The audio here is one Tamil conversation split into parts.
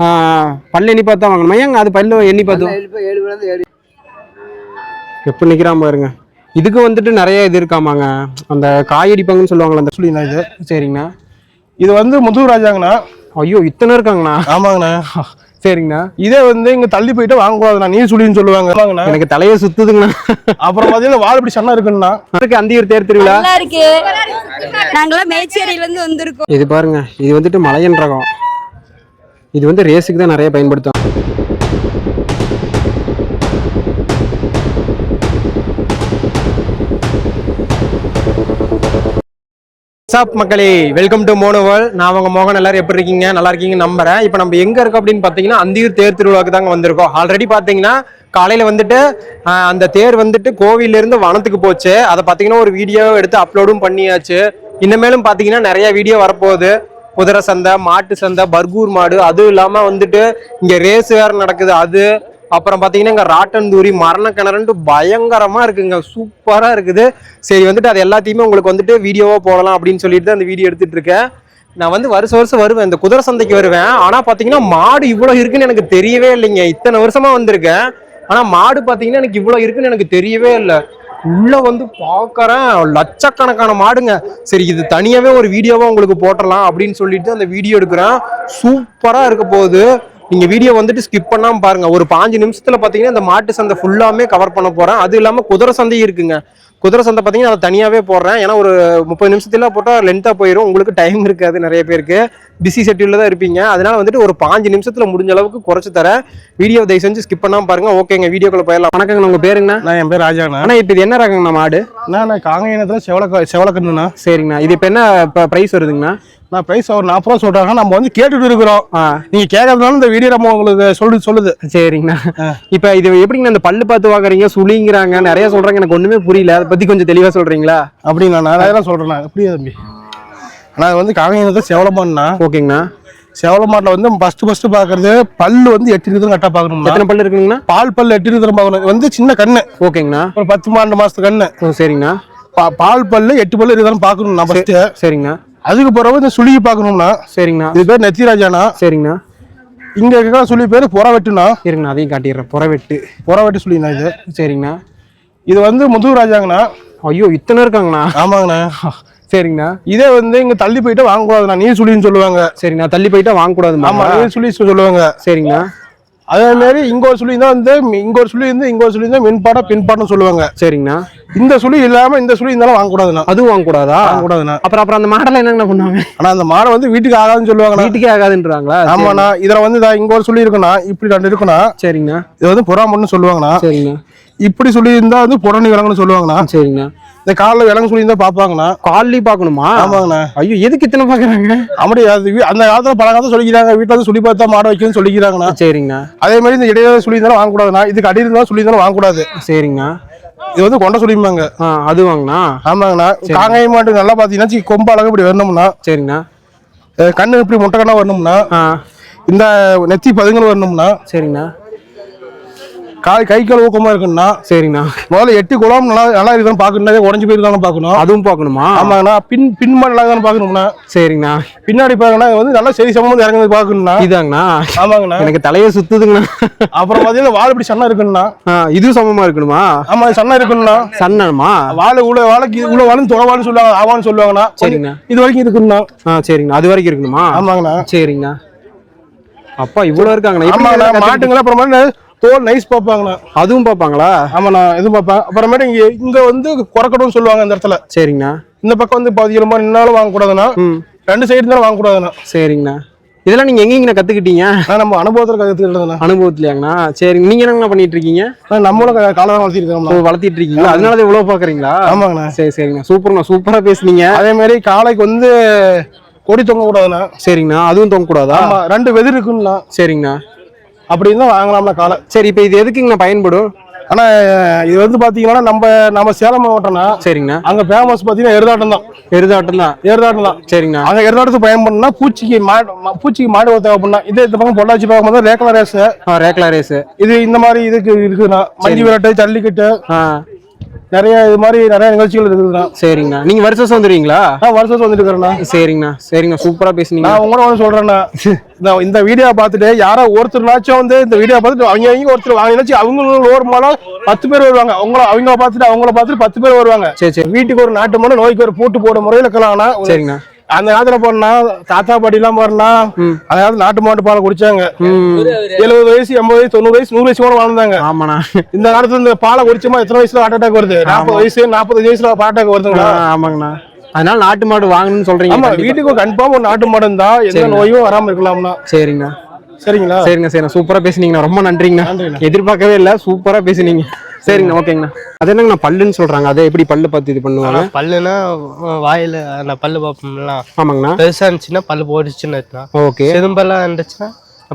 ஆ, பல்லு எண்ணி பார்த்தா வாங்கணுமா? ஏங்க அது பல்லு எண்ணி பார்த்தோம் எப்போ நிற்கிறான் பாருங்க. இதுக்கு வந்துட்டு நிறைய இது இருக்காமாங்க. அந்த காயடிப்பாங்கன்னு சொல்லுவாங்களே அந்த சொல்லிண்ணா இது? சரிங்கண்ணா. இது வந்து முதுகு ராஜாங்கண்ணா. ஐயோ இத்தனை இருக்காங்கண்ணா. ஆமாங்கண்ணா. சரிங்கண்ணா. இதே வந்து இங்க தள்ளி போயிட்டு வாங்கக்கூடாதுண்ணா நீர் சுழின்னு சொல்லுவாங்க. எனக்கு தலையே சுத்துதுங்கண்ணா. அப்புறம் பாத்தீங்கன்னா வால் இப்படி சன்னம் இருக்குண்ணா இருக்கு அந்தியூர் தேர் திருவிழா. நல்லா இருக்கு. நாங்களாம் மேச்சேரியில இருந்து வந்திருக்கோம். இது பாருங்க இது வந்துட்டு மலையன் ரகம். இது வந்து ரேஸுக்கு தான் நிறைய பயன்படுத்தும் சாப் மக்களே? வெல்கம் டு மோனோவல் நான் உங்க மோகன். எல்லாரும் எப்படி இருக்கீங்க? நல்லா இருக்கீங்க நம்புறேன். இப்போ நம்ம எங்க இருக்கோம் அப்படின்னு பார்த்தீங்கன்னா அந்தியூர் தேர் திருவிழாக்கு தாங்க வந்திருக்கோம். ஆல்ரெடி பார்த்தீங்கன்னா காலையில வந்துட்டு அந்த தேர் வந்துட்டு கோவில இருந்து வனத்துக்கு போச்சு. அதை பார்த்தீங்கன்னா ஒரு வீடியோ எடுத்து அப்லோடும் பண்ணியாச்சு. இனிமேலும் பார்த்தீங்கன்னா நிறைய வீடியோ வரப்போகுது. குதிரை சந்தை மாட்டு சந்தை பர்கூர் மாடு அதுவும் இல்லாம வந்துட்டு இங்க ரேஸ் வேற நடக்குது. அது அப்புறம் பாத்தீங்கன்னா இங்க ராட்டன்தூரி மரண கிணறுன்ட்டு பயங்கரமா இருக்குங்க. சூப்பரா இருக்குது. சரி வந்துட்டு அது எல்லாத்தையுமே உங்களுக்கு வந்துட்டு வீடியோவா போடலாம் அப்படின்னு சொல்லிட்டு தான் அந்த வீடியோ எடுத்துட்டு இருக்கேன். நான் வந்து வருஷம் வருஷம் வருவேன். இந்த குதிரை சந்தைக்கு வருவேன். ஆனா பாத்தீங்கன்னா மாடு இவ்வளவு இருக்குன்னு எனக்கு தெரியவே இல்லைங்க. இத்தனை வருஷமா வந்திருக்கேன். ஆனா மாடு பாத்தீங்கன்னா எனக்கு இவ்வளவு இருக்குன்னு எனக்கு தெரியவே இல்லை. உள்ளே வந்து பார்க்கறேன் லட்சக்கணக்கான மாடுங்க. சரி இது தனியாகவே ஒரு வீடியோவாக உங்களுக்கு போட்டுடலாம் அப்படின்னு சொல்லிட்டு அந்த வீடியோ எடுக்கிறேன். சூப்பராக இருக்க போகுது. நீங்க வீடியோ வந்துட்டு ஸ்கிப் பண்ணாம பாருங்க. ஒரு பாஞ்சு நிமிஷத்துல பாத்தீங்கன்னா இந்த மாட்டு சந்தை ஃபுல்லாமே கவர் பண்ண போறேன். அது இல்லாம குதிரை சந்தையும் இருக்குங்க. குதிரை சந்தை பாத்தீங்கன்னா அதை தனியாவே போடுறேன். ஏன்னா ஒரு முப்பது நிமிஷத்துல போட்டா லென்த்தா போயிடும் உங்களுக்கு டைம் இருக்காது நிறைய பேருக்கு. பிஸி ஷெட்யூல்ல தான் இருப்பீங்க. அதனால வந்துட்டு ஒரு பாஞ்சு நிமிஷத்துல முடிஞ்ச அளவுக்கு குறைச்சு தரேன். வீடியோ தயவு செஞ்சு ஸ்கிப் பண்ணாம பாருங்க. ஓகேங்க வீடியோக்குள்ள போயிடலாம். வணக்கங்க உங்க பேருங்கண்ணா? நான் என் பேர் ராஜாண்ணா. ஆனா இப்போ இது என்ன ரகங்கண்ணா மாடு? நான் காங்கேயத்துல செவல செவலக்கண்ணுண்ணா சரிங்கண்ணா. இது இப்போ என்ன ப்ரைஸ் வருதுங்கண்ணா? நான் பிரைஸ் ஒரு நாற்பது ரூபா சொல்றாங்க நம்ம வந்து கேட்டுட்டு இருக்கிறோம். நீங்க கேட்கறதுனால இந்த வீடியோ நம்ம உங்களுக்கு சொல்லு சொல்லுது. சரிங்கண்ணா. இப்போ இது எப்படிங்கண்ணா இந்த பல்லு பார்த்து வாங்குறீங்க சுளிங்கிறாங்க நிறைய சொல்றாங்க எனக்கு ஒண்ணுமே புரியல. அதை பத்தி கொஞ்சம் தெளிவா சொல்றீங்களா? அப்படிங்களா? நான் அதெல்லாம் சொல்றேன் எப்படியா தம்பி நான் வந்து காங்கேயத்தை செவலமாண்ணா. ஓகேங்கண்ணா. செவலமாட்டில் வந்து ஃபர்ஸ்ட் ஃபர்ஸ்ட் பாக்குறது பல்லு வந்து எட்டு இருக்குது கரெக்டாக பார்க்கணும்னா எத்தனை பல்லு இருக்குங்கண்ணா? பால் பல்லு எட்டு இருக்குது பார்க்கணும். வந்து சின்ன கண்ணு. ஓகேங்கண்ணா. ஒரு பத்து பன்னெண்டு மாசத்து கண்ணு. சரிங்கண்ணா. பா- பால் பல்லு எட்டு பல்லு இருக்குதான்னு பார்க்கணும் நான் ஃபர்ஸ்ட் சரிங்கண்ணா. அதுக்கு பிறகு இந்த சுழியை பார்க்கணும்னா சரிங்கண்ணா. இது பேர் நெத்திராஜானா சரிங்கண்ணா. இங்க இருக்கிற சுழி பேர் புறவெட்டுனா இருங்கண்ணா அதையும் காட்டிடுறேன். புறவெட்டு. புறவெட்டு சுழினா இது. சரிங்கண்ணா. இது வந்து முதுகு ராஜாங்கண்ணா. ஐயோ இத்தனை இருக்காங்கண்ணா. ஆமாங்கண்ணா. சரிங்கண்ணா. இதே வந்து இங்க தள்ளி போயிட்டு வாங்கக்கூடாதுண்ணா. நீர் சுழின்னு சொல்லுவாங்க. சரிங்கண்ணா தள்ளி போயிட்டா வாங்கக்கூடாதுமா ஆமா நீர் சுழி சொல்லுவாங்க. சரிங்கண்ணா. அதே மாதிரி இங்க ஒரு சுழி தான் வந்து இங்க ஒரு சுழி இருந்து இங்க ஒரு சுழி தான் மின்பாடம் பின்பாடம் சொல்லுவாங்க. சரிங்கண்ணா. இந்த சுழி இல்லாம இந்த சுழி இருந்தாலும் வாங்கக்கூடாதுண்ணா. அதுவும் வாங்கக்கூடாதா? வாங்கக்கூடாதுண்ணா. அப்புறம் அப்புறம் அந்த மாடல என்னங்கண்ணா பண்ணுவாங்க? ஆனா அந்த மாடை வந்து வீட்டுக்கு ஆகாதுன்னு சொல்லுவாங்கண்ணா. வீட்டுக்கே ஆகாதுன்றாங்களா? ஆமாண்ணா. இதுல வந்து இங்க ஒரு சுழி இருக்குண்ணா. இப்படி ரெண்டு இருக்குண்ணா. சரிங்கண்ணா. இது வந்து புறாமன்னு சொல்லுவாங்கண்ணா. சரிங்கண்ணா. இப்படி சொல்லி இருந்தா வந்து புறணி விலங்குன்னு சொல்லுவாங்கண்ணா. சரிங்கண்ணா. இந்த காலில் விலங்கு சொல்லி இருந்தா பாப்பாங்கண்ணா கால்லி பார்க்கணுமா? ஆமாங்கண்ணா. ஐயோ எதுக்கு இத்தனை பாக்குறாங்க அப்படி அது அந்த காலத்துல பல காலத்துல சொல்லிக்கிறாங்க வீட்டுல வந்து சொல்லி பார்த்தா மாடை வைக்கணும்னு சொல்லிக்கிறாங்கண்ணா. சரிங்கண்ணா. அதே மாதிரி இந்த இடையில சொல்லி இருந்தாலும் வாங்கக்கூடாதுண்ணா. இதுக்கு அடி இருந்தாலும் சொல்லி இருந்தாலும் வாங்கக்கூடாது. சரிங்கண்ணா. இது வந்து கொண்ட சொல்லிப்பாங்க ஆ அது வாங்கண்ணா. ஆமாங்கண்ணா. காங்காய மாட்டு நல்லா பாத்தீங்கன்னா சி, கொம்பு அழகு இப்படி வரணும்னா சரிங்கண்ணா. கண்ணு இப்படி முட்டை கண்ணா வரணும்னா இந்த நெத்தி பதுங்கல் வரணும்னா சரிங்கண்ணா. கால் கை கால் ஊக்கமா இருக்குன்னா சரிங்கண்ணா. முதல்ல எட்டு குளம் நல்லா நல்லா இருக்குதான்னு பார்க்கணும் உடஞ்சு போயிருக்கான்னு பார்க்கணும். அதுவும் பார்க்கணுமா? ஆமாங்கண்ணா. பின் பின்மாடி நல்லா இருக்குதான்னு பார்க்கணும்னா. சரிங்கண்ணா. பின்னாடி பாருங்கண்ணா வந்து நல்லா சரி சமம் இறங்குறது பார்க்கணும்னா. இதாங்கண்ணா. ஆமாங்கண்ணா. எனக்கு தலையே சுத்துதுங்கண்ணா. அப்புறம் பாத்தீங்கன்னா வால் இப்படி சன்னம் இருக்குண்ணா இதுவும் சமமா இருக்கணுமா? ஆமா சன்னம் இருக்குண்ணா சன்னமா வாழை உள்ள வாழைக்கு உள்ள வாழும் துறவான்னு சொல்லுவாங்க ஆவான்னு சொல்லுவாங்கண்ணா. சரிங்கண்ணா. இது வரைக்கும் இருக்குண்ணா ஆ சரிங்கண்ணா. அது வரைக்கும் இருக்கணுமா? ஆமாங்கண்ணா. சரிங்கண்ணா. அப்பா இவ்வளவு இருக்காங்கண்ணா. மாட்டுங்களா அப்புறமா தோல் நைஸ் பார்ப்பாங்கண்ணா அதுவும் பார்ப்பாங்களா? ஆமாண்ணா இது பார்ப்பேன். அப்புறமேட்டு இங்க இங்க வந்து குறக்கட்டும்னு சொல்லுவாங்க இந்த இடத்துல. சரிங்கண்ணா. இந்த பக்கம் வந்து பதினேழு மாதிரி நின்னாலும் வாங்கக்கூடாதுண்ணா. ரெண்டு சைடு இருந்தாலும் வாங்கக்கூடாதுண்ணா. சரிங்கண்ணா. இதெல்லாம் நீங்க எங்கேங்கண்ணா கத்துக்கிட்டீங்க? நான் நம்ம அனுபவத்தில் கற்றுக்கிட்டதுண்ணா அனுபவத்துலயாங்கண்ணா. சரி நீங்க என்னங்கண்ணா பண்ணிட்டு இருக்கீங்க நம்மளும் க- காலை வளர்த்திருக்கோம்ண்ணா ஓ, வளர்த்திட்டு இருக்கீங்களா அதனால தான் இவ்வளவு பாக்குறீங்களா ஆமாங்கண்ணா. சரி சரிங்கண்ணா. சூப்பர்ண்ணா சூப்பரா பேசுனீங்க. அதே மாதிரி காளைக்கு வந்து கொடி தொங்க கூடாதுண்ணா சரிங்கண்ணா அதுவும் தொங்கக்கூடாதா? ஆமா ரெண்டு வெதிர் இருக்குண்ணா. சரிங்கண்ணா. அப்படி இருந்தால் வாங்கலாம்ண்ணா காளை சரி இப்போ இது எதுக்குங்கண்ணா பயன்படும்? ஆனா இது வந்து பாத்தீங்கன்னா நம்ம நம்ம சேலம் மாவட்டம்னா சரிங்கண்ணா. அங்க ஃபேமஸ் பாத்தீங்கன்னா எருதாட்டம் தான். எருதாட்டம் தான் எருதாட்டம் தான். சரிங்கண்ணா. அங்க எருதாட்டத்துக்கு பயன் பண்ணா பூச்சிக்கு மாடு பூச்சிக்கு மாடு தேவைப்படலாம் இதே இந்த பக்கம் பொள்ளாச்சி பக்கம் வந்து ரேக்கல ரேஸ். ஆ ரேக்லா ரேஸ். இது இந்த மாதிரி இதுக்கு இருக்குண்ணா. மஞ்சு விரட்டு ஜல்லிக்கட்டு. ஆ. நிறைய இது மாதிரி நிறைய நிகழ்ச்சிகள் இருக்குதுண்ணா சரிங்கண்ணா. நீங்க வருஷம் வருஷம் வந்துருவீங்களா நான் வருஷம் வருஷம் வந்துட்டு இருக்கிறேண்ணா சரிங்கண்ணா. சரிங்கண்ணா சூப்பரா பேசுனீங்க. நான் உங்களோட வந்து சொல்றேண்ணா. இந்த இந்த வீடியோ பார்த்துட்டு யாரோ ஒருத்தர்னாச்சும் வந்து இந்த வீடியோ பார்த்துட்டு அவங்க அவங்க ஒருத்தர் வாங்க. நினைச்சு அவங்க ஒரு மாதம் பத்து பேர் வருவாங்க. உங்களை அவங்க பார்த்துட்டு அவங்கள பார்த்துட்டு பத்து பேர் வருவாங்க. சரி சரி. வீட்டுக்கு ஒரு நாட்டு மணி நோய்க்கு ஒரு பூட்டு போட முறையில் இருக்கலாம்னா சரிங்கண்ணா. அந்த காலத்துல போனா தாத்தா பாட்டி எல்லாம் போறனா அதாவது நாட்டு மாட்டு பாலை குடிச்சாங்க. எழுபது வயசு எண்பது வயசு தொண்ணூறு வயசு நூறு வயசு கூட வாழ்ந்தாங்க. ஆமாண்ணா. இந்த காலத்துல இந்த பாலை குடிச்சோமா எத்தனை வயசுல ஹார்ட் அட்டாக் வருது? நாற்பது வயசு நாற்பது வயசுல ஹார்ட் அட்டாக் வருதுங்களா? ஆமாங்கண்ணா. அதனால நாட்டு மாடு வாங்கணும்னு சொல்றீங்க ஆமா. வீட்டுக்கு கன்ஃபார்ம் ஒரு நாட்டு மாடு இருந்தா எந்த நோயும் வராம இருக்கலாம்னா சரிங்கண்ணா. சரிங்களா? சரிங்க சரிண்ணா சூப்பரா பேசுனீங்கண்ணா ரொம்ப நன்றிங்கண்ணா. எதிர்பார்க்கவே இல்ல சூப்பரா பேசுனீங்க. சரிங்கண்ணா ஓகேங்கண்ணா. அது என்னங்கண்ணா பல்லுன்னு சொல்றாங்க. அதை எப்படி பல்லு பார்த்து இது பண்ணுவாங்க? பல்லுனா அஹ் வாயில அந்த பல்லு பார்ப்போம்ல. ஆமாங்கண்ணா. பெருசா இருந்துச்சுன்னா பல்லு போட்டுச்சுன்னு அர்த்தம். ஓகே. சிதும்பெல்லாம் இருந்துச்சுன்னா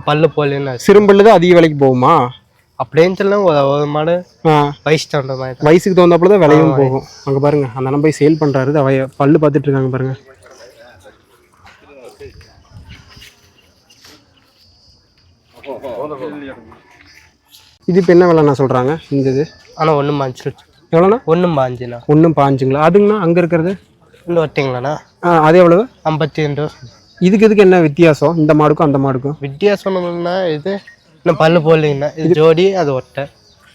பல்லு போலன்னு. சிறும்பல்லு தான் அதிக விலைக்கு போகுமா? அப்படின்னு சொல்லலாம் ஒரு ஒரு மாடு வயசு தகுந்த மாதிரி தான். வயசுக்கு தகுந்தாப்புல தான் விலையும் போகும். அங்க பாருங்க அந்த அண்ணன் போய் சேல் பண்றாரு. இது அவைய பல்லு பார்த்துட்டு இருக்காங்க பாருங்க. இது இப்போ என்ன விலைண்ணா சொல்றாங்க? இந்த இது? ஆனா ஒண்ணும் பாஞ்சு எவ்வளோண்ணா? ஒண்ணும் பாஞ்சுண்ணா ஒன்றும் பாஞ்சுங்களா? அதுங்கண்ணா அங்க இருக்கிறது? இன்னும் ஒட்டிங்களாண்ணா ஆ, அது எவ்வளவு? ஐம்பத்தி ரெண்டு. இதுக்கு இதுக்கு என்ன வித்தியாசம்? இந்த மாடுக்கும் அந்த மாடுக்கும்? வித்தியாசம்னா இது இன்னும் பல்லு போடலைங்கண்ணா. இது ஜோடி அது ஒட்டை.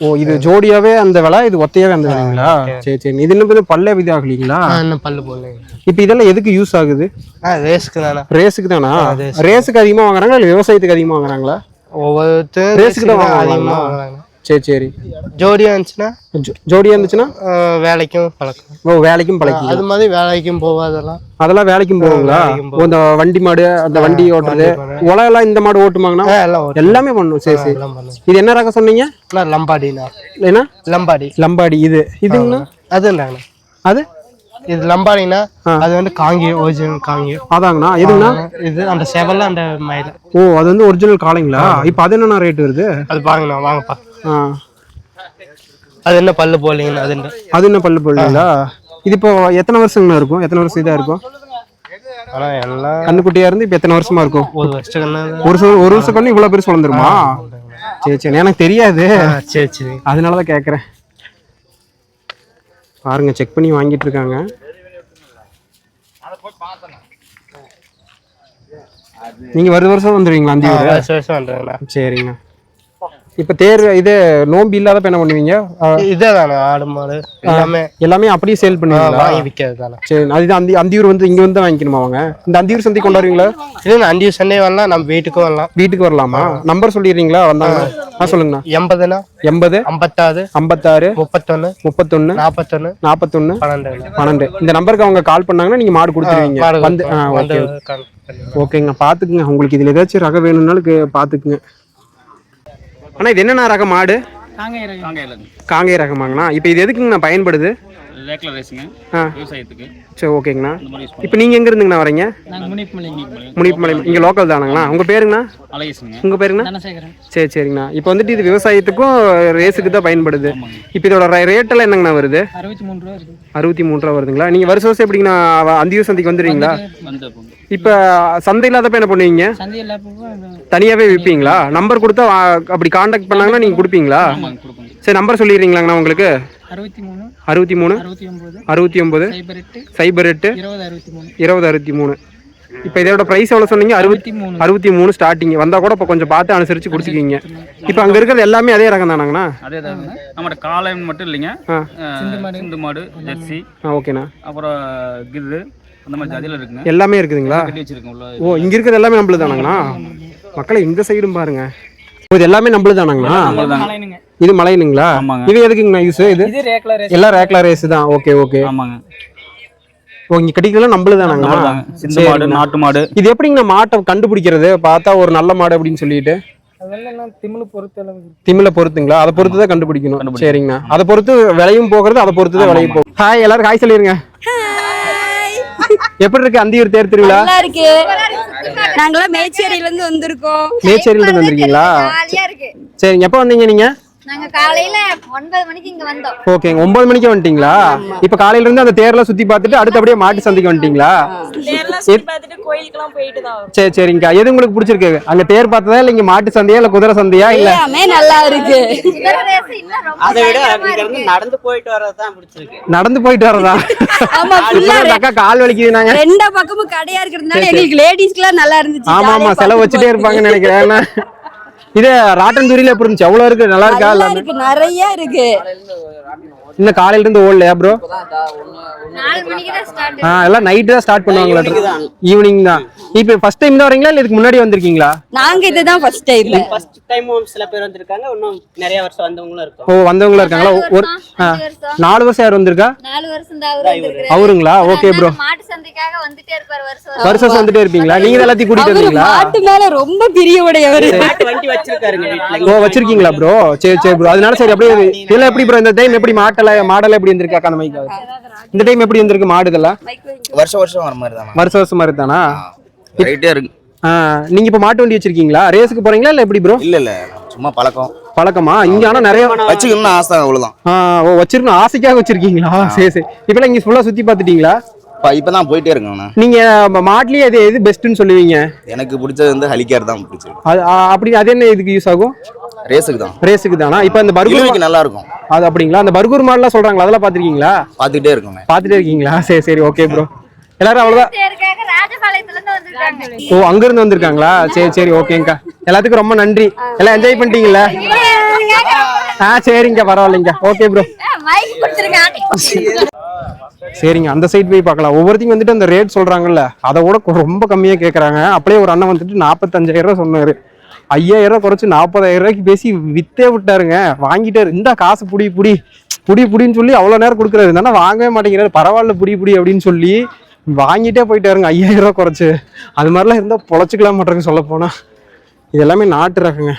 ஓ இது ஜோடியாவே அந்த விலை இது ஒத்தையாவே அந்த விலைங்களா? சரி சரி. இது இன்னும் பல்லே விதி ஆகலீங்களா? இன்னும் பல்லு போடலைங்க. இப்போ இதெல்லாம் எதுக்கு யூஸ் ஆகுது? ரேஸ்க்கு தானே ரேஸுக்கு தானா ரேஸுக்கு. அதிகமாக வாங்குறாங்களா இல்லை விவசாயத்துக்கு அதிகமாக வாங்குறாங்களா? வாங்குவாங்களா? அதிகமாக வாங்குறாங்க சரி சரி. ஜோடியா இருந்துச்சுன்னா ஜோடியா இருந்துச்சுன்னா? வேலைக்கும் பழக்கம். ஓ வேலைக்கும் பழக்கி அது மாதிரி வேலைக்கும் போகாதெல்லாம். அதெல்லாம் வேலைக்கும் ஓ, இந்த வண்டி மாடு அந்த வண்டி ஓட்டுறது. உலகெல்லாம் இந்த மாடு ஓட்டுமாங்கண்ணா? எல்லாம் பண்ணும் சரி இது என்ன ரகம் சொன்னீங்க? லம்பாடிண்ணா. என்ன? லம்பாடி. லம்பாடி. இது இதுங்கண்ணா? அதுண்டாங்கண்ணா அது? இது லம்பாடினா அது வந்து காங்கி ஒரிஜினல் காங்கி. அதாங்கண்ணா. எதுங்கண்ணா? இது அந்த செவல்ல அந்த மயில. ஓ அது வந்து ஒரிஜினல் காளைங்களா? இப்போ அது என்னண்ணா ரேட் வருது? அது பாருங்கண்ணா வாங்கப்பா. ஆ. அது என்ன பல்லு போலீங்கண்ணா அது என்ன? அது என்ன பல்லு போடுவீங்களா இது இப்போ எத்தனை வருஷங்கண்ணா இருக்கும்? எத்தனை வருஷம் இதா இருக்கும்? ஆனா எல்லாம் கண்ணுக்குட்டியா இருந்து இப்போ எத்தனை வருஷமா இருக்கும்? ஒரு என்ன ஒரு வருஷம் ஒரு வருஷம் கண்ணு இவ்வளவு பெருசு வளர்ந்துருமா சரி சரி. எனக்கு தெரியாது. சரி சரி. அதனால தான் கேட்குறேன் பாருங்க செக் பண்ணி வாங்கிட்டு இருக்காங்க நீங்க வருட வருஷம் வந்துடுவீங்களா அந்த வருஷம் வருஷம் வந்துடுங்கண்ணா சரிங்க இப்போ தேர் இது நோம்பு இல்லாதப்ப என்ன பண்ணுவீங்க? இதே தானே ஆடு மாடு எல்லாமே. எல்லாமே அப்படியே சேல் ஆ, பண்ணுவீங்களா வாங்கி விற்கிறது தானே சரி அதுதான் அந்த அந்தியூர் வந்து இங்க வந்து வாங்கிக்கணுமா அவங்க? இந்த அந்தியூர் சந்தை கொண்டு வருவீங்களா? இல்லை அஞ்சு சண்டே வரலாம் நம்ம வீட்டுக்கும் வரலாம். வீட்டுக்கு வரலாமா? நம்பர் சொல்லிடுறீங்களா? வந்தாங்க. ஆ. சொல்லுங்கண்ணா. எண்பதுண்ணா எண்பது ஐம்பத்தாறு ஐம்பத்தாறு முப்பத்தொன்னு முப்பத்தொன்னு நாற்பத்தொன்னு நாற்பத்தொன்னு பன்னெண்டு. பன்னெண்டு. இந்த நம்பருக்கு அவங்க கால் பண்ணாங்கன்னா நீங்க மாடு கொடுத்துருவீங்க. வந்து ஓகே. ஓகேங்க பார்த்துக்குங்க உங்களுக்கு இதில் ஏதாச்சும் ரகம் வேணும்னாலும் பார்த்துக்குங்க அண்ணா இது என்னண்ணா ரகம்? மாடு காங்கேய ரகமாங்கண்ணா இப்போ இது எதுக்குங்கண்ணா பயன்படுது? ரேக்லர் ரேஸுங்க ஆ. விவசாயத்துக்கு. சரி ஓகேங்கண்ணா. இப்போ நீங்கள் எங்கே இருந்துங்கண்ணா வரீங்க? முனிப்புமலை இங்கே லோக்கல் தானுங்கண்ணா உங்கள் பேருங்கண்ணா? அழகேசுங்க உங்கள் பேருங்கண்ணா? சரி சரிங்கண்ணா. இப்போ வந்துட்டு இது விவசாயத்துக்கும் ரேஸுக்கு தான் பயன்படுது. இப்போ இதோட ரேட்டெல்லாம் என்னங்கண்ணா வருது? அறுபத்தி மூணு ரூபா அறுபத்தி மூணு ரூபா வருதுங்களா? நீங்கள் வருஷம் வருஷம் எப்படிங்கண்ணா அந்தியூர் சந்தைக்கு வந்துடுவீங்களா இப்போ சந்தை இல்லாதப்ப என்ன பண்ணுவீங்க? தனியாகவே விற்பீங்களா? நம்பர் கொடுத்தா அப்படி காண்டாக்ட் பண்ணாங்கன்னா நீங்கள் கொடுப்பீங்களா? கொடுப்போங்க. சரி நம்பர் சொல்லிடுறீங்களாங்கண்ணா உங்களுக்கு? அறுபத்தி மூணு அறுபத்தி மூணு அறுபத்தி ஒம்பது சைபர் எட்டு இருபது அறுபத்தி மூணு. இப்போ இதோட ப்ரைஸ் எவ்வளோ சொன்னீங்க? அறுபத்தி அறுபத்தி மூணு. அறுபத்தி மூணு ஸ்டார்டிங் வந்தால் கூட இப்போ கொஞ்சம் பார்த்து அனுசரித்து கொடுத்துக்கிங்க இப்போ அங்கே இருக்கிறது எல்லாமே அதே ரகம் தானாங்கண்ணா? அதே தான் நம்மகிட்ட காளைன்னு மட்டும் இல்லைங்க. ஆ. சிந்து மாடு. ஜெர்சி. ஆ ஓகேண்ணா. அப்புறம் கிரு அந்த மாதிரி ஜாதியில் இருக்குங்க. எல்லாமே இருக்குதுங்களா? கட்டி வச்சிருக்கோம் உள்ள ஓ இங்கே இருக்கிறது எல்லாமே நம்மளது தானாங்கண்ணா மக்களை இந்த சைடும் பாருங்க. ஓ, இது எல்லாமே நம்மளது தானாங்கண்ணா இது மலையனுங்களா ஆமாங்க. இது எதுக்குங்கண்ணா யூஸ் இது? எல்லாம் ரேக்லா ரேஸ் தான். ஓகே ஓகே ஆமாங்க. ஓ இங்கே கட்டிக்கலாம் நம்மளது. சிந்து மாடு நாட்டு மாடு. இது எப்படிங்கண்ணா மாட்டை கண்டுபிடிக்கிறது? பார்த்தா ஒரு நல்ல மாடு அப்படின்னு சொல்லிட்டு. திமில பொறுத்துங்களா? அதை பொறுத்து தான் கண்டுபிடிக்கணும். சரிங்கண்ணா. அதை பொறுத்து விலையும் போகிறது அதை பொறுத்து தான் விலையும் போகும். ஹாய் எல்லாரும் ஹாய் சொல்லிருங்க. எப்படி இருக்கு அந்தியூர் தேர் திருவிழா? நல்லா இருக்கு. நாங்களாம் மேச்சேரியில இருந்து வந்திருக்கோம் மேச்சேரியில இருந்து வந்திருக்கீங்களா சரிங்க. எப்போ வந்தீங்க நீங்க? நாங்க காலையில ஒன்பது மணிக்கு இங்க வந்தோம். ஓகேங்க ஒன்பது மணிக்கு வந்துட்டீங்களா? இப்ப காலையில இருந்து அந்த தேர்லாம் சுத்தி பார்த்துட்டு அடுத்து அப்படியே மாட்டு சந்தைக்கு வந்துட்டீங்களா? நேர்லாம் சுத்தி பார்த்துட்டு கோயிலுக்குலாம் போயிட்டு தான் வரும் சரி சரிங்கக்கா எது உங்களுக்கு பிடிச்சிருக்கு? அங்க தேர் பார்த்ததா இல்ல இங்க மாட்டு சந்தையா இல்ல குதிரை சந்தையா இல்ல? நல்லா இருக்கு. அதை விட. நடந்து போயிட்டு வர்றதுதான் பிடிச்சிருக்கு. நடந்து போயிட்டு வரதா ஆமா அக்கா கால் வலிக்குது நாங்க. ரெண்டா பக்கமும் கடையா இருக்கிறதுனால எங்களுக்கு லேடிஸ்க்கு எல்லாம் நல்லா இருந்துச்சு. ஆமா ஆமா செலவு வச்சுட்டே இருப்பாங்கன்னு நினைக்கிறேன்? இது ராட்டன்துரியில எப்படி இருந்துச்சு? எவ்வளவு இருக்கு? நல்லா இருக்கா? நல்லா இல்ல இருக்கு. நிறைய இருக்கு. இன்னும் காலையில இருந்து ஓடலையா ப்ரோ நாலு மணிக்கு தான் ஸ்டார்ட் ஆ எல்லாம் நைட்டு தான் ஸ்டார்ட் பண்ணுவாங்களா ஈவினிங் தான். இப்போ ஃபர்ஸ்ட் டைம் தான் வரீங்களா இல்ல இதுக்கு முன்னாடி வந்திருக்கீங்களா? நாங்க இதுதான் ஃபர்ஸ்ட் டைம் ஃபர்ஸ்ட் டைம் சில பேர் வந்திருக்காங்க இன்னும் நிறைய வருஷம் வந்தவங்களும் இருக்கும். ஓ வந்தவங்களா இருக்காங்களா? ஒரு ஆ, நாலு வருஷம் யார் வந்திருக்கா? நாலு வருஷம் தான் அவருங்களா? ஓகே ப்ரோ மாட்டு சந்தைக்காக வந்துட்டே இருப்பாரு வருஷம். வருஷம் வந்துட்டே இருப்பீங்களா? நீங்க தான் எல்லாத்தையும் கூட்டிட்டு வந்தீங்களா? மாட்டு மேல ரொம்ப பிரியவுடையவர் மாட்டு வண்டி வச்சிருக்காருங்க வீட்டுல ஓ வச்சிருக்கீங்களா ப்ரோ சரி சரி ப்ரோ அதனால சரி அப்படியே இதெல்லாம் எப்படி ப்ரோ இந்த டைம் எப்படி மாட்டல? மாடல எப்படி வந்திருக்கா அந்த மைக்கு இந்த டைம் எப்படி வந்திருக்கு மாடுதெல்லாம் வருஷம் வருஷம் வர மாதிரி தான். வருஷம் வருஷம் மாதிரி தானா? ரைட்டே இருக்கு. நீங்க இப்ப மாட்டு வண்டி வச்சிருக்கீங்களா? ரேஸுக்கு போறீங்களா இல்ல எப்படி ப்ரோ இல்ல இல்ல. சும்மா பழக்கம். பழக்கமா? இங்க ஆனா நிறைய வச்சுக்கணும்னு ஆசை அவ்வளவுதான். ஓ வச்சிருக்கணும். ஆசைக்காக வச்சிருக்கீங்களா? சரி சரி. இப்ப இங்க ஃபுல்லா சுத்தி பாத்துட்டீங்களா இப்ப இப்பதான் போயிட்டே இருக்கேன் நான் நீங்க ம- மாட்லயே எது எது பெஸ்ட்னு சொல்லுவீங்க? எனக்கு பிடிச்சது வந்து ஹலிக்கார் தான் பிடிச்சிருக்கு அது அப்படி அது என்ன இதுக்கு யூஸ் ஆகும்? ரேஸுக்கு தான். ரேஸுக்கு தானா? இப்ப இந்த பர்கூர் நல்லா இருக்கும் அது அப்படிங்களா? அந்த பர்கூர் மாடலாம் சொல்றாங்களா? அதெல்லாம் பாத்திருக்கீங்களா பாத்துக்கிட்டே இருக்கோங்க பாத்துட்டே இருக்கீங்களா? சரி சரி ஓகே ப்ரோ எல்லாரும் வந்திருக்காங்க ஓ அங்க இருந்து வந்திருக்காங்களா? சரி சரி ஓகேங்கக்கா எல்லாத்துக்கும் ரொம்ப நன்றி. எல்லாம் என்ஜாய் பண்ணிட்டீங்களா ஆ சரிங்க பரவாயில்லைங்க ஓகே ப்ரோ மைக் கொடுத்துருங்க ஆட்டி சரிங்க அந்த சைட் போய் பார்க்கலாம். ஒவ்வொருத்தையும் வந்துட்டு அந்த ரேட் சொல்கிறாங்கல்ல அதை விட ரொம்ப கம்மியாக கேட்குறாங்க அப்படியே ஒரு அண்ணன் வந்துட்டு நாற்பத்தஞ்சாயிரரூவா சொன்னார். ஐயாயிரரூவா குறைச்சி நாற்பதாயிரம் ரூபாய்க்கு பேசி வித்தே விட்டாருங்க. வாங்கிட்டாரு. இந்த காசு புடி புடி புடி புடின்னு சொல்லி அவ்வளோ நேரம் கொடுக்குறாரு. தானே வாங்கவே மாட்டேங்கிறாரு. பரவாயில்ல புடி புடி அப்படின்னு சொல்லி வாங்கிட்டே போயிட்டாருங்க. ஐயாயிரம் ரூபா குறைச்சி. அது மாதிரிலாம் இருந்தால் பொழைச்சிக்கலாம் மாட்டேங்க சொல்ல போனா. இது எல்லாமே நாட்டு ரகங்க.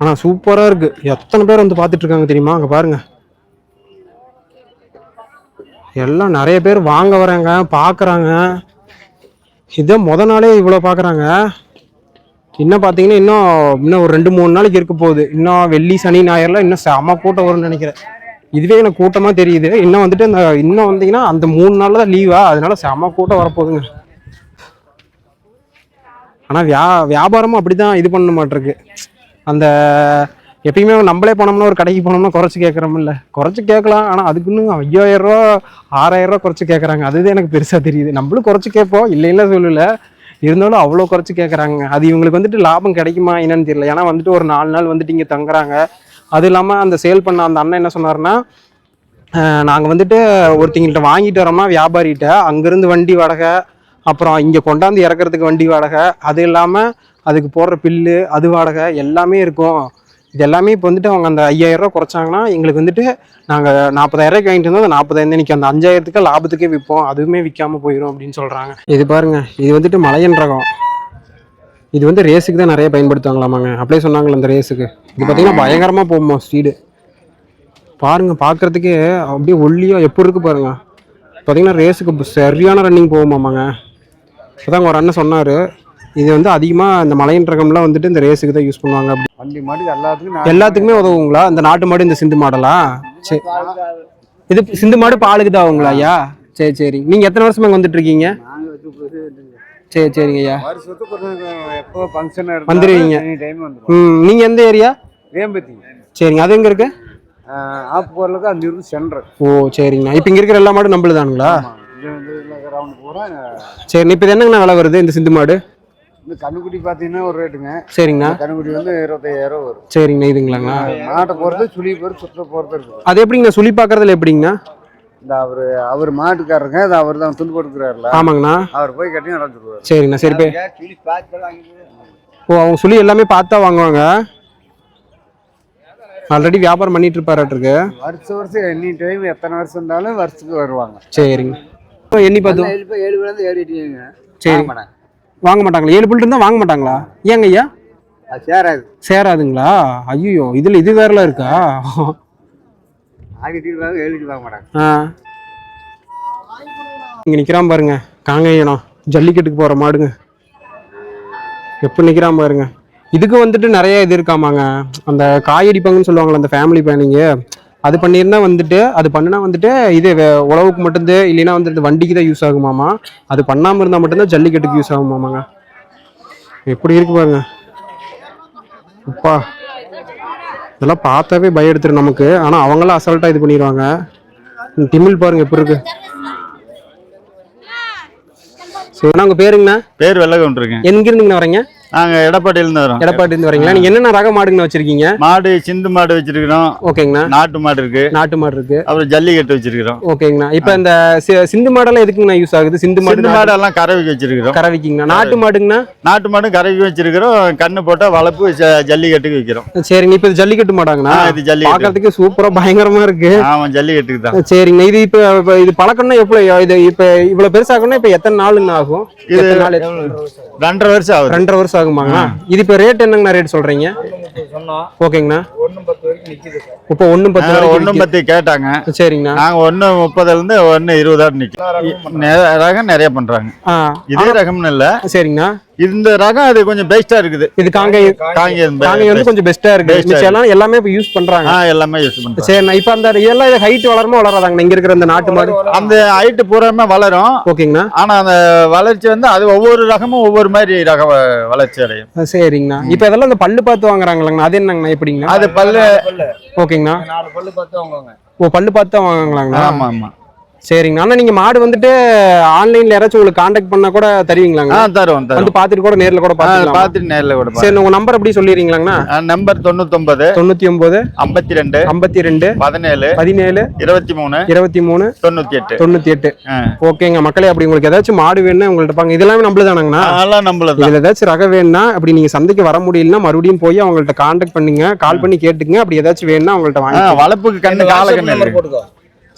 ஆனால் சூப்பராக இருக்குது எத்தனை பேர் வந்து பார்த்துட்ருக்காங்க தெரியுமா? அங்கே பாருங்கள் எல்லாம் நிறைய பேர் வாங்க வராங்க பார்க்குறாங்க. இதை முத நாளே இவ்வளோ பார்க்குறாங்க. இன்னும் பார்த்தீங்கன்னா இன்னும் இன்னும் ஒரு ரெண்டு மூணு நாளைக்கு இருக்க போகுது. இன்னும் வெள்ளி சனி ஞாயிறுலாம் இன்னும் செம கூட்டம் வரும்னு நினைக்கிறேன். இதுவே எனக்கு கூட்டமாக தெரியுது. இன்னும் வந்துட்டு இந்த இன்னும் வந்தீங்கன்னா அந்த மூணு நாளில் தான் லீவா அதனால செம கூட்டம் வரப்போகுதுங்க. ஆனால் வியா வியாபாரமும் அப்படி தான் இது பண்ண மாட்டிருக்கு. அந்த எப்பயுமே நம்மளே போனோம்னா ஒரு கடைக்கு போனோம்னா குறைச்சி கேட்குறோம்ல குறைச்சி கேட்கலாம். ஆனால் அதுக்குன்னு ஐயாயிரம் ரூபா ஆறாயிரம் ரூபா குறைச்சி கேட்குறாங்க அதுதான் எனக்கு பெருசாக தெரியுது. நம்மளும் குறைச்சி கேட்போம். இல்லை இல்லை சொல்லல. இருந்தாலும் அவ்வளோ குறைச்சி கேட்குறாங்க அது இவங்களுக்கு வந்துட்டு லாபம் கிடைக்குமா என்னன்னு தெரியல. ஏன்னா வந்துட்டு ஒரு நாலு நாள் வந்துட்டு இங்கே தங்குறாங்க. அது இல்லாமல் அந்த சேல் பண்ண அந்த அண்ணன் என்ன சொன்னாருன்னா நாங்கள் வந்துட்டு ஒருத்தங்கள்ட்ட வாங்கிட்டு வரோம்னா வியாபாரிகிட்ட. அங்கேருந்து வண்டி வாடகை அப்புறம் இங்கே கொண்டாந்து இறக்குறதுக்கு வண்டி வாடகை. அது இல்லாமல் அதுக்கு போடுற பில்லு அது வாடகை எல்லாமே இருக்கும். இது எல்லாமே இப்போ வந்துட்டு அவங்க அந்த ஐயாயிரம் ரூபா குறைச்சாங்கன்னா எங்களுக்கு வந்துட்டு நாங்கள் நாற்பதாயிரரூபாய்க்கு வாங்கிட்டு இருந்தோம் அந்த நாற்பதாயிரம் இன்னைக்கு அந்த அஞ்சாயிரத்துக்கு லாபத்துக்கே விற்போம். அதுவுமே விற்காம போயிடும் அப்படின்னு சொல்கிறாங்க இது பாருங்க. இது வந்துட்டு மலையன் ரகம். இது வந்து ரேஸுக்கு தான் நிறைய பயன்படுத்துவாங்களாமாங்க. அப்படியே சொன்னாங்களே அந்த ரேஸுக்கு. இது பார்த்தீங்கன்னா பயங்கரமாக போகுமா ஸ்பீடு பாருங்கள் பார்க்கறதுக்கே அப்படியே ஒல்லியோ எப்படி இருக்குது பாருங்க. பார்த்தீங்கன்னா ரேஸுக்கு சரியான ரன்னிங் போகுமாமாங்க. அதான் ஒரு அண்ணன் சொன்னார். இது வந்து அதிகமாக இந்த மலையன் ரகம்லாம் வந்துட்டு இந்த ரேஸுக்கு தான் யூஸ் பண்ணுவாங்க. அப்படி வண்டி மாடு எல்லாத்துக்கும் எல்லாத்துக்குமே உதவுங்களா? இந்த நாட்டு மாடு இந்த சிந்து மாடலா? சரி. இது சிந்து மாடு பாலுக்கு தான் ஆகுங்களா ஐயா? சரி சரி. நீங்கள் எத்தனை வருஷமா இங்க வந்துட்டு இருக்கீங்க? சரி சரிங்க ஐயா. எப்போ ஃபங்க்ஷன் வந்துடும் ம் நீங்கள் எந்த ஏரியா? வேம்பத்தி. சரிங்க அது எங்கே இருக்கு? ஆப் போகிறதுக்கு அந்த இருக்கு சென்டர். ஓ சரிங்கண்ணா. இப்போ இங்கே இருக்கிற எல்லா மாடும் நம்மளுதானுங்களா? சரி இப்போ என்னங்கண்ணா விலை வருது இந்த சிந்து மாடு? இந்த கண்ணுக்குட்டி பார்த்தீங்கன்னா ஒரு ரேட்டுங்க. சரிங்கண்ணா. கண்ணுக்குட்டி வந்து இருபத்தையாயிரம் வரும். சரிங்கண்ணா இதுங்களாங்கண்ணா மாட்டை பொறுத்து சுழி பொறுத்து சுத்த பொறுத்து இருக்குது. அது எப்படிங்கண்ணா சுழி பார்க்கறதுல எப்படிங்கண்ணா? இந்த அவர் அவர் மாட்டுக்காரருங்க அது அவர் தான் துண்டு போட்டுக்கிறாருல. ஆமாங்கண்ணா. அவர் போய் கட்டி நடந்துருவார் சரிங்கண்ணா சரி போய் சுழி பார்த்து ஓ அவங்க சுழி எல்லாமே பார்த்தா வாங்குவாங்க? ஆல்ரெடி வியாபாரம் பண்ணிட்டு இருப்பாராட்டிருக்கு. வருஷம் வருஷம் எனி டைம் எத்தனை வருஷம் இருந்தாலும் வருஷத்துக்கு வருவாங்க. சரிங்க. இப்போ எண்ணி பார்த்தோம் ஏழு விழுந்து ஏறிட்டீங்க சரி. வாங்க மாட்டாங்களா? ஏழு புல் இருந்தா வாங்க மாட்டாங்களா? ஏங்க ஐயா? சேராது. சேராதுங்களா? ஐயோ இதுல இது வேறலாம் இருக்கா? ஆ. இங்க நிக்கிறான் பாருங்க. காங்கேயனம். ஜல்லிக்கட்டுக்கு போற மாடுங்க. எப்ப நிக்கிறான் பாருங்க. இதுக்கு வந்துட்டு நிறைய இது இருக்காமாங்க. அந்த காயடிப்பாங்கன்னு சொல்லுவாங்கல்ல அந்த ஃபேமிலி பிளானிங்கு அது பண்ணியிருந்தா வந்துட்டு அது பண்ணுனா வந்துட்டு இது உழவுக்கு மட்டும்தான் இல்லைன்னா வந்துட்டு வண்டிக்கு தான் யூஸ் ஆகுமாமா? அது பண்ணாமல் இருந்தால் மட்டும்தான் ஜல்லிக்கட்டுக்கு யூஸ் ஆகுமாமாங்க? எப்படி இருக்கு பாருங்க. அப்பா. இதெல்லாம் பார்த்தாவே பயம் எடுத்துரு நமக்கு. ஆனால் அவங்களாம் அசால்ட்டாக இது பண்ணிடுவாங்க திமிழ் பாருங்க எப்படி இருக்கு. சரி உங்க பேருங்கண்ணா. பேர் வெள்ளகொண்டிருங்க எங்க இருந்துங்கண்ணா வரீங்க? நாங்க எடப்பாடியிலேருந்து வரோம். எடப்பாடி இருந்து வரீங்களா? நீங்க என்னென்ன ரக மாடுங்கண்ணா வச்சிருக்கீங்க? மாடு சிந்து மாடு வச்சிருக்கிறோம். ஓகேங்கண்ணா. நாட்டு மாடு இருக்கு. நாட்டு மாடு இருக்கு. அப்புறம் ஜல்லிக்கட்டு வச்சிருக்கிறோம். ஓகேங்கண்ணா. இப்போ இந்த சிந்து மாடெல்லாம் எதுக்குங்கண்ணா யூஸ் ஆகுது? சிந்து மாடு மாடு எல்லாம் கறவைக்கு வச்சிருக்கிறோம். கறவைக்குங்கண்ணா. நாட்டு மாடுங்கண்ணா? நாட்டு மாடும் கறவைக்கு வச்சிருக்கிறோம். கண்ணு போட்டா வளர்ப்பு ஜல்லிக்கட்டுக்கு வைக்கிறோம். சரிங்க இப்போ இது ஜல்லிக்கட்டு மாடாங்கண்ணா? இது ஜல்லிக்கட்டு. பார்க்கறதுக்கு சூப்பரா பயங்கரமா இருக்கு. ஆமா ஜல்லிக்கட்டுக்கு தான். சரிங்கண்ணா. இது இப்போ இது பழக்கம்னா எவ்வளோ இது இப்போ இவ்வளவு பெருசாகணும்னா இப்போ எத்தனை நாளுங்கண்ணா ஆகும்? இது ரெண்டரை வருஷம் ஆகுது. ரெண்டரை வருஷம் ஆகுமாங்கண்ணா? இது இப்போ ரேட் என்னங்கண்ணா ரேட் சொல்றீங்க? ஓகேங்கண்ணா. இப்போ ஒன்று பத்து ஒண்ணும் பத்து கேட்டாங்க. சரிங்கண்ணா. நாங்க ஒண்ணு முப்பதுல இருந்து ஒண்ணு இருபதாயிரம் நிக்கும் நெ- ரகம் நிறைய பண்றாங்க. ஆ. இதே ரகம்னு இல்ல. சரிங்கண்ணா. இந்த ரகம் அது கொஞ்சம் பெஸ்டா இருக்குது. இது காங்கை காங்கேயம் காங்கை வந்து கொஞ்சம் பெஸ்டா இருக்கு எல்லாம் எல்லாமே இப்போ யூஸ் பண்றாங்க. ஆ எல்லாமே யூஸ் பண்றாங்க. சரிண்ணா இப்போ அந்த இதெல்லாம் ஹைட் வளருமா வளராதாங்கண்ணா? இங்க இருக்கிற இந்த நாட்டு மாடு. அந்த ஹைட்டு பூராமே வளரும். ஓகேங்கண்ணா. ஆனா அந்த வளர்ச்சி வந்து அது ஒவ்வொரு ரகமும் ஒவ்வொரு மாதிரி ரக வளர்ச்சி அடையும். சரிங்கண்ணா. இப்போ இதெல்லாம் இந்த பல்லு பார்த்து வாங்குறாங்களாங்கண்ணா? அது என்னங்கண்ணா எப்படிங்கண்ணா? அது பல்லு ஓகேங்கண்ணா. நாலு பல்லு பார்த்து வாங்குவாங்க. ஓ பல்லு பார்த்து தான் வாங்குறாங்களாங்கண்ணா ஆமா ஆமா. சரிங்கண்ணா அண்ணா நீங்க மாடு வந்துட்டு ஆன்லைன்ல யாராச்சும் உங்களுக்கு காண்டாக்ட் பண்ணா கூட ஆ தருவீங்களாங்க தருவோம். வந்து தருவோம் பார்த்துட்டு கூட நேர்ல கூட ஆ, பார்த்துக்கலாம்? பார்த்துட்டு நேர்ல கூட சரி உங்க நம்பர் அப்படி சொல்லிடுறீங்களாங்கண்ணா? நம்பர் தொண்ணூத்தொன்பது தொண்ணூத்தி ஒன்பது ஐம்பத்தி ரெண்டு ஐம்பத்தி ரெண்டு பதினேழு பதினேழு இருபத்தி மூணு இருபத்தி மூணு தொண்ணூத்தி எட்டு தொண்ணூத்தி எட்டு ஆ. ஓகேங்க மக்களே அப்படி உங்களுக்கு ஏதாச்சும் மாடு வேணும்னா உங்கள்ட்ட பாங்க இதெல்லாமே நம்மளுதானாங்கண்ணா அதெல்லாம் நம்மளது இதுல ஏதாச்சும் ரக வேணும்னா அப்படி நீங்க சந்தைக்கு வர முடியலன்னா மறுபடியும் போய் அவங்கள்ட்ட காண்டாக்ட் பண்ணுங்க கால் பண்ணி கேட்டுங்க அப்படி ஏதாச்சும் வேணும்னா அவங்கள்ட்ட வாங்கி வளர்ப்புக்கு கண்ணு கால கண்ணு. போட்டுக்கோ.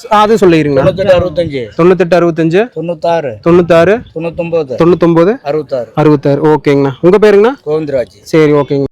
அது சொல்லிடுங்க அறுபத்தஞ்சு. தொண்ணூத்தெட்டு அறுபத்தஞ்சு. தொண்ணூத்தாறு. தொண்ணூத்தாறு. தொண்ணூத்தொன்பது தொண்ணூத்தொன்பது அறுபத்தாறு. அறுபத்தாறு. ஓகேங்கண்ணா. உங்க பேருங்கண்ணா? கோவிந்தராஜ். சரி ஓகேங்க.